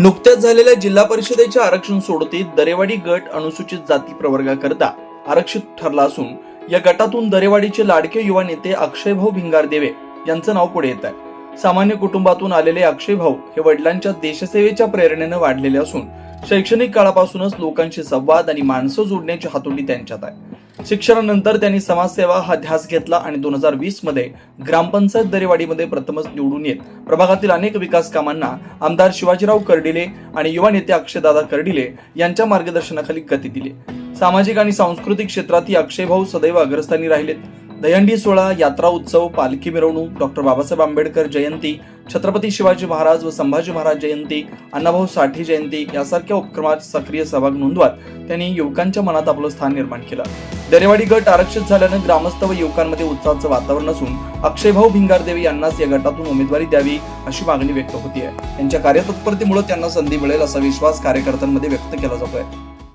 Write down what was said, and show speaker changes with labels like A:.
A: नुकत्याच झालेल्या जिल्हा परिषदेच्या आरक्षण सोडतीत दरेवाडी गट अनुसूचित जाती प्रवर्गाकरता आरक्षित ठरला असून या गटातून दरेवाडीचे लाडके युवा नेते अक्षयभाऊ भिंगार देवे यांचं नाव पुढे येत आहे. सामान्य कुटुंबातून आलेले अक्षयभाऊ हे वडिलांच्या देशसेवेच्या प्रेरणेनं वाढलेले असून शैक्षणिक काळापासूनच लोकांशी संवाद आणि माणसं जोडण्याची हातोटी त्यांच्यात आहे. शिक्षणानंतर त्यांनी समाजसेवा हा ध्यास घेतला आणि दोन हजार वीसमध्ये ग्रामपंचायत दरेवाडीमध्ये प्रथमच निवडून येत. प्रभागातील अनेक विकास कामांना आमदार शिवाजीराव कर्डिले आणि युवा नेते अक्षयदादा कर्डिले यांच्या मार्गदर्शनाखाली गती दिली. सामाजिक आणि सांस्कृतिक क्षेत्रातही अक्षयभाऊ सदैव अग्रस्थानी राहिलेत. दहंडी सोहळा यात्रा उत्सव पालखी मिरवणूक डॉक्टर बाबासाहेब आंबेडकर जयंती छत्रपती शिवाजी महाराज व संभाजी महाराज जयंती अण्णाभाऊ साठे जयंती यासारख्या उपक्रमात सक्रिय सहभाग नोंदवत त्यांनी युवकांच्या मनात आपलं स्थान निर्माण केलं. दरेवाडी गट आरक्षित झाल्यानं ग्रामस्थ व युवकांमध्ये उत्साहाचं वातावरण असून अक्षयभाऊ भिंगारदेवी यांनाच या गटातून उमेदवारी द्यावी अशी मागणी व्यक्त होती आहे त्यांच्या कार्यतत्परतेमुळे त्यांना संधी मिळेल असा विश्वास कार्यकर्त्यांमध्ये व्यक्त केला जातोय.